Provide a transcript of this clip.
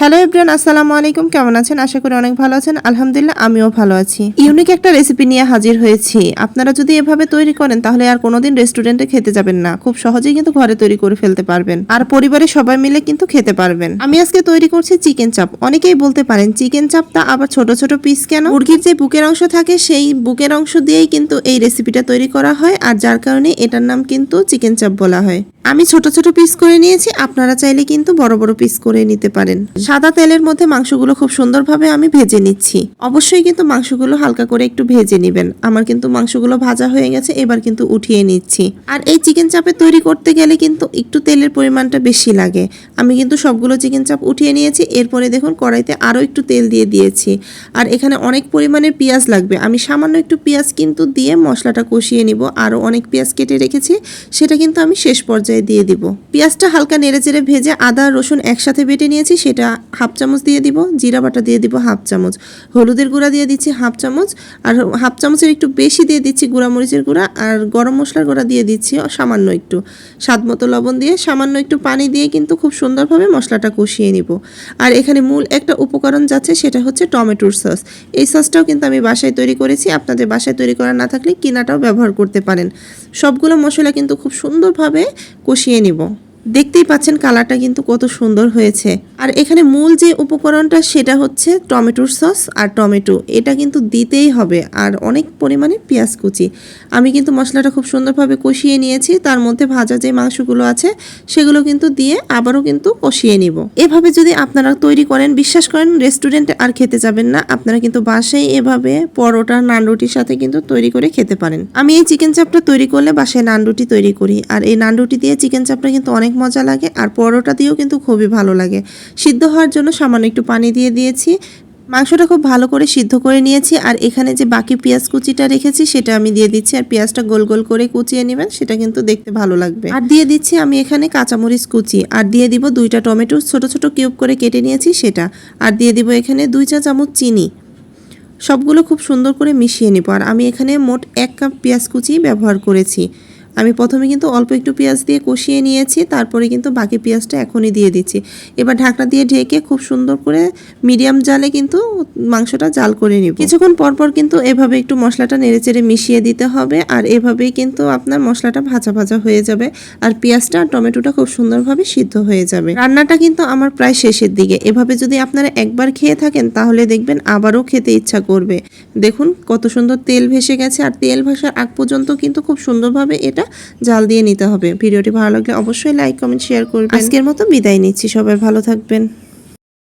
Hello everyone আসসালামু আলাইকুম। কেমন আছেন? আশা করি অনেক ভালো আছেন। আলহামদুলিল্লাহ, আমিও ভালো আছি। ইউনিক একটা রেসিপি নিয়ে হাজির হয়েছি। আপনারা যদি এভাবে তৈরি করেন, তাহলে আর কোনোদিন রেস্টুরেন্টে খেতে যাবেন না। খুব সহজেই কিন্তু ঘরে তৈরি করে ফেলতে পারবেন। আর পরিবারের সবাই মিলে কিন্তু খেতে পারবেন। আমি আজকে তৈরি করছি চিকেন চাপ অনেকেই বলতে পারেন চিকেন চাপটা আবার ছোট ছোট পিস কেন? মুরগির যে বুকের অংশ থাকে, সেই বুকের অংশ দিয়েই কিন্তু এই রেসিপিটা তৈরি করা হয়। আর যার কারণে এটার নাম কিন্তু চিকেন চাপ বলা হয়। আমি ছোট ছোট পিস করে নিয়েছি, আপনারা চাইলে কিন্তু বড় বড় পিস করে নিতে পারেন। সাদা তেলের মধ্যে মাংসগুলো খুব সুন্দরভাবে আমি ভেজে নিচ্ছি। অবশ্যই কিন্তু মাংসগুলো হালকা করে একটু ভেজে নেবেন। আমার কিন্তু মাংসগুলো ভাজা হয়ে গেছে, এবার কিন্তু উঠিয়ে নিচ্ছি। আর এই চিকেন চাপে তৈরি করতে গেলে কিন্তু একটু তেলের পরিমাণটা বেশি লাগে। আমি কিন্তু সবগুলো চিকেন চাপ উঠিয়ে নিয়েছি, এরপরে দেখুন কড়াইতে আরও একটু তেল দিয়ে দিয়েছি। আর এখানে অনেক পরিমাণের পেঁয়াজ লাগবে। আমি সামান্য একটু পেঁয়াজ কিন্তু দিয়ে মশলাটা কষিয়ে নিব। আরও অনেক পেঁয়াজ কেটে রেখেছি, সেটা কিন্তু আমি শেষ পর্যায়ে দিয়ে দিব। পেঁয়াজটা হালকা নেড়ে চেড়ে ভেজে আদা, রসুন একসাথে বেটে নিয়েছি, সেটা হাফ চামচ দিয়ে দিব, জিরা বাটা দিয়ে দিব হাফ চামচ। হলুদের গুঁড়া দিয়ে দিচ্ছি হাফ চামচ, আর হাফ চামচের একটু বেশি দিয়ে দিচ্ছি গুঁড়া মরিচের গুঁড়া, আর গরম মশলার গুঁড়া দিয়ে দিচ্ছি সামান্য একটু। স্বাদ মতো লবণ দিয়ে সামান্য একটু পানি দিয়ে কিন্তু খুব সুন্দরভাবে মশলাটা কষিয়ে নিব। আর এখানে মূল একটা উপকরণ যাচ্ছে, সেটা হচ্ছে টমেটোর সস। এই সসটাও কিন্তু আমি বাসায় তৈরি করেছি, আপনাদের বাসায় তৈরি করা না থাকলে কিনাটাও ব্যবহার করতে পারেন। সবগুলো মশলা কিন্তু খুব সুন্দরভাবে কষিয়ে নিব। দেখতেই পাচ্ছেন কালারটা কিন্তু কত সুন্দর হয়েছে। আর এখানে মূল যে উপকরণটা সেটা হচ্ছে টমেটোর সস আর টমেটো। এটা কিন্তু দিতেই হবে আর অনেক পরিমাণে পেঁয়াজ কুচি। আমি কিন্তু মশলাটা খুব সুন্দরভাবে কষিয়ে নিয়েছি। তার মধ্যে ভাজা যে মাংসগুলো আছে, সেগুলো কিন্তু দিয়ে আবারও কিন্তু কষিয়ে নিব। এভাবে যদি আপনারা তৈরি করেন, বিশ্বাস করেন, রেস্টুরেন্টে আর খেতে যাবেন না। আপনারা কিন্তু বাসায় এভাবে পরোটা নান রুটির সাথে কিন্তু তৈরি করে খেতে পারেন। আমি এই চিকেন চাপটা তৈরি করলে বাসায় নান রুটি তৈরি করি। আর এই নান রুটি দিয়ে চিকেন চাপটা কিন্তু অনেক মজা লাগে আর পরোটা দিয়েও কিন্তু খুবই ভালো লাগে। সিদ্ধ হওয়ার জন্য সামান্য একটু পানি দিয়ে দিয়েছি। মাংসটা খুব ভালো করে সিদ্ধ করে নিয়েছি আর এখানে যে বাকি পেঁয়াজ কুচিটা রেখেছি সেটা আমি দিয়ে দিচ্ছি আর পেঁয়াজটা গোল গোল করে কুচিয়ে নেবেন, সেটা কিন্তু দেখতে ভালো লাগবে। আর দিয়ে দিচ্ছি আমি এখানে কাঁচামরিচ কুচি আর দিয়ে দিব দুইটা টমেটো, ছোট ছোট কিউব করে কেটে নিয়েছি সেটা। আর দিয়ে দিব এখানে দুই চা চামচ চিনি। সবগুলো খুব সুন্দর করে মিশিয়ে নিব। আর আমি এখানে মোট এক কাপ পেঁয়াজ কুচি ব্যবহার করেছি। আমি প্রথমে কিন্তু অল্প একটু পেঁয়াজ দিয়ে কষিয়ে নিয়েছি, তারপরে কিন্তু বাকি পেঁয়াজটা এখনই দিয়ে দিচ্ছি। এবার ঢাকনা দিয়ে ঢেকে খুব সুন্দর করে মিডিয়াম জালে কিন্তু মাংসটা জাল করে নিব। কিছুক্ষণ পরপর কিন্তু এভাবে একটু মশলাটা নেড়েচেড়ে মিশিয়ে দিতে হবে, আর এভাবেই কিন্তু আপনার মশলাটা ভাজা ভাজা হয়ে যাবে, আর পেঁয়াজটা আর টমেটোটা খুব সুন্দরভাবে সিদ্ধ হয়ে যাবে। রান্নাটা কিন্তু আমার প্রায় শেষের দিকে। এভাবে যদি আপনারা একবার খেয়ে থাকেন, তাহলে দেখবেন আবারও খেতে ইচ্ছা করবে। দেখুন কত সুন্দর তেল ভেসে গেছে, আর তেল ভাসার আগ পর্যন্ত কিন্তু খুব সুন্দরভাবে এটা জাল দিয়ে নিতে হবে। ভিডিওটি ভালো লাগলে অবশ্যই লাইক কমেন্ট শেয়ার করবেন। আজকের মতো বিদায় নিচ্ছি। সবাই ভালো থাকবেন।